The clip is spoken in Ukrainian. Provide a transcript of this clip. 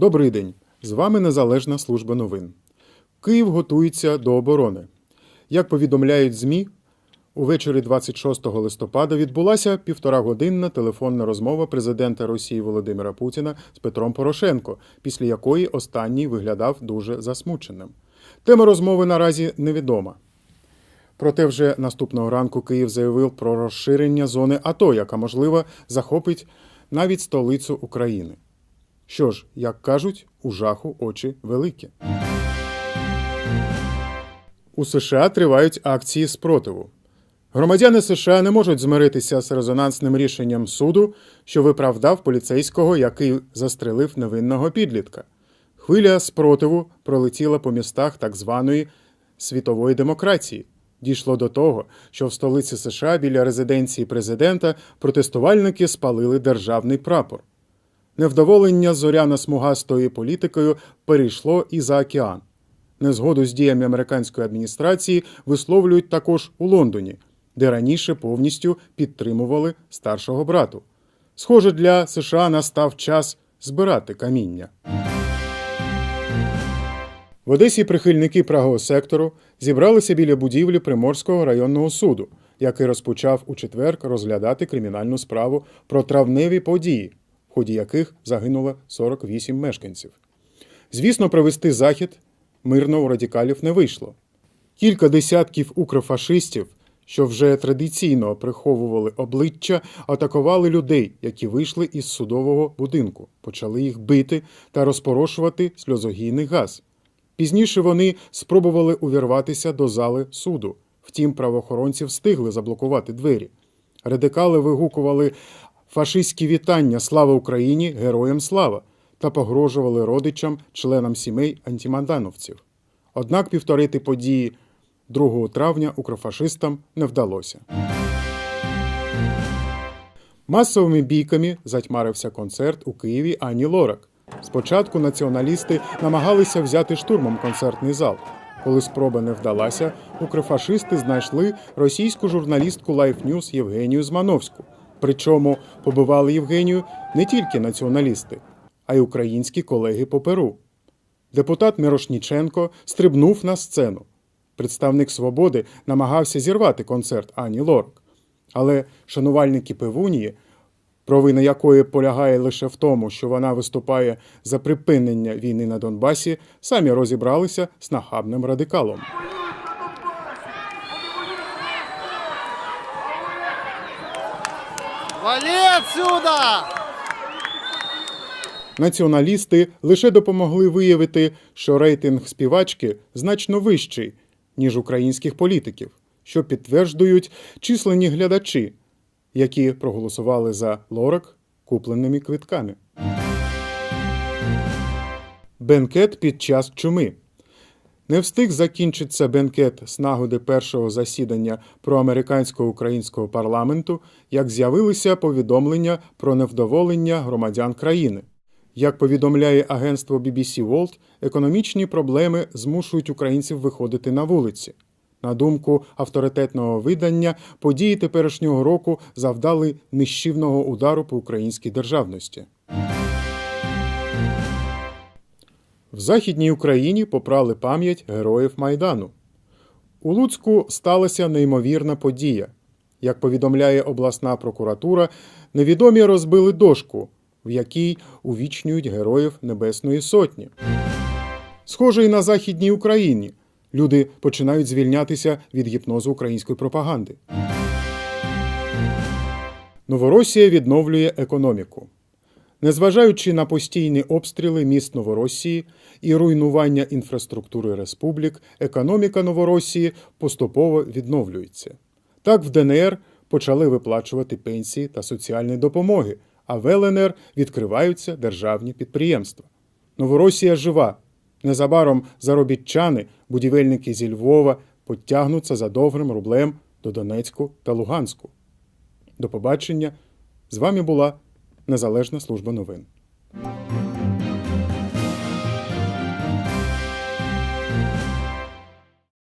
Добрий день. З вами Незалежна служба новин. Київ готується до оборони. Як повідомляють ЗМІ, увечері 26 листопада відбулася півторагодинна телефонна розмова президента Росії Володимира Путіна з Петром Порошенко, після якої останній виглядав дуже засмученим. Тема розмови наразі невідома. Проте вже наступного ранку Київ заявив про розширення зони АТО, яка, можливо, захопить навіть столицю України. Що ж, як кажуть, у жаху очі великі. У США тривають акції спротиву. Громадяни США не можуть змиритися з резонансним рішенням суду, що виправдав поліцейського, який застрелив невинного підлітка. Хвиля спротиву пролетіла по містах так званої світової демократії. Дійшло до того, що в столиці США біля резиденції президента протестувальники спалили державний прапор. Невдоволення зоряно-смугастою політикою перейшло і за океан. Незгоду з діями американської адміністрації висловлюють також у Лондоні, де раніше повністю підтримували старшого брату. Схоже, для США настав час збирати каміння. В Одесі прихильники правого сектору зібралися біля будівлі Приморського районного суду, який розпочав у четвер розглядати кримінальну справу про травневі події, ході яких загинуло 48 мешканців. Звісно, провести захід мирно у радикалів не вийшло. Кілька десятків укрофашистів, що вже традиційно приховували обличчя, атакували людей, які вийшли із судового будинку, почали їх бити та розпорошувати сльозогійний газ. Пізніше вони спробували увірватися до зали суду. Втім, правоохоронці встигли заблокувати двері. Радикали вигукували фашистські вітання Слава Україні! Героям слава! та погрожували родичам, членам сімей антимандановців. Однак півторити події 2 травня укрофашистам не вдалося. Масовими бійками затьмарився концерт у Києві Ані Лорак. Спочатку націоналісти намагалися взяти штурмом концертний зал. Коли спроба не вдалася, укрофашисти знайшли російську журналістку Life News Євгенію Змановську. Причому побивали Євгенію не тільки націоналісти, а й українські колеги по Перу. Депутат Мирошніченко стрибнув на сцену. Представник свободи намагався зірвати концерт Ані Лорак. Але шанувальники Певунії, провина якої полягає лише в тому, що вона виступає за припинення війни на Донбасі, самі розібралися з нахабним радикалом. Вали отсюда! Націоналісти лише допомогли виявити, що рейтинг співачки значно вищий, ніж українських політиків, що підтверджують численні глядачі, які проголосували за Лорак купленими квитками. Бенкет під час чуми. Не встиг закінчиться бенкет з нагоди першого засідання проамерикансько-українського парламенту, як з'явилися повідомлення про невдоволення громадян країни. Як повідомляє агентство BBC World, економічні проблеми змушують українців виходити на вулиці. На думку авторитетного видання, події теперішнього року завдали нищівного удару по українській державності. В Західній Україні попрали пам'ять героїв Майдану. У Луцьку сталася неймовірна подія. Як повідомляє обласна прокуратура, невідомі розбили дошку, в якій увічнюють героїв Небесної Сотні. Схоже, і на Західній Україні люди починають звільнятися від гіпнозу української пропаганди. Новоросія відновлює економіку. Незважаючи на постійні обстріли міст Новоросії і руйнування інфраструктури республік, економіка Новоросії поступово відновлюється. Так, в ДНР почали виплачувати пенсії та соціальні допомоги, а в ЛНР відкриваються державні підприємства. Новоросія жива. Незабаром заробітчани, будівельники зі Львова потягнуться за добрим рублем до Донецьку та Луганську. До побачення. З вами була Незалежна служба новин.